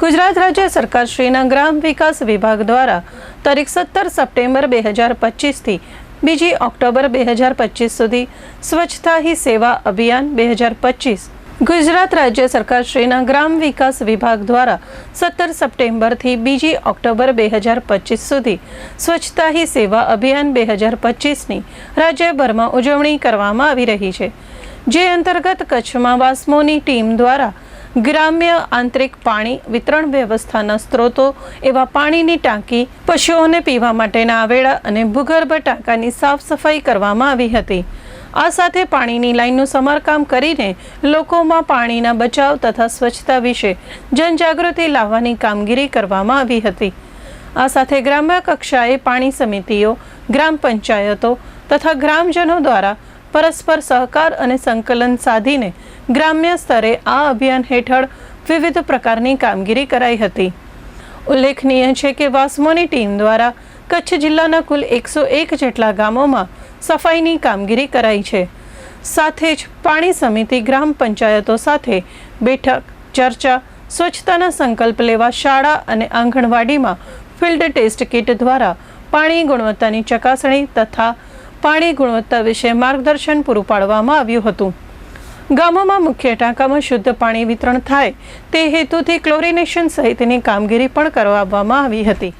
ગુજરાત રાજ્ય સરકારશ્રીના ગ્રામ વિકાસ વિભાગ દ્વારા તારીખ સત્તર સપ્ટેમ્બર બે હજાર પચીસથી બીજી ઓક્ટોબર બે હજાર પચીસ સુધી સ્વચ્છતા હી સેવા અભિયાન બે હજાર પચીસ ગુજરાત રાજ્ય સરકારશ્રીના ગ્રામ વિકાસ વિભાગ દ્વારા સત્તર સપ્ટેમ્બરથી બીજી ઓક્ટોબર બે હજાર પચીસ સુધી સ્વચ્છતા હી સેવા અભિયાન બે હજાર પચીસની રાજ્યભરમાં ઉજવણી કરવામાં આવી રહી છે. જે અંતર્ગત કચ્છમાં વાસ્મોની ટીમ દ્વારા ગ્રામ્ય આંતરિક પાણી વિતરણ વ્યવસ્થાના સ્ત્રોતો એવા પાણીની ટાંકી પશુઓને પીવા માટેના આવેડા અને ભૂગર્ભ ટાંકાની સાફ સફાઈ કરવામાં આવી હતી. આ સાથે પાણીની લાઈનનું સમારકામ કરીને લોકોમાં પાણીના બચાવ તથા સ્વચ્છતા વિશે જનજાગૃતિ લાવવાની કામગીરી કરવામાં આવી હતી. આ સાથે ગ્રામ્ય કક્ષાએ પાણી સમિતિઓ, ગ્રામ પંચાયતો તથા ગ્રામજનો દ્વારા પરસ્પર સહકાર અને સંકલન સાધીને ગ્રામ્ય સ્તરે આ અભિયાન હેઠળ વિવિધ પ્રકારની કામગીરી કરાઈ હતી. ઉલ્લેખનીય છે કે વાસ્મોની ટીમ દ્વારા કચ્છ જિલ્લાના કુલ એકસો એક જેટલા ગામોમાં સફાઈની કામગીરી કરાઈ છે. સાથે જ પાણી સમિતિ ગ્રામ પંચાયતો સાથે બેઠક, ચર્ચા, સ્વચ્છતાના સંકલ્પ લેવા શાળા અને આંગણવાડીમાં ફિલ્ડ ટેસ્ટ કિટ દ્વારા પાણી ગુણવત્તાની ચકાસણી તથા પાણી ગુણવત્તા વિશે માર્ગદર્શન પૂરું પાડવામાં આવ્યું હતું. ગામોમાં મુખ્ય ટાંકામાં શુદ્ધ પાણી વિતરણ થાય તે હેતુથી ક્લોરિનેશન સહિતની કામગીરી પણ કરવામાં આવી હતી.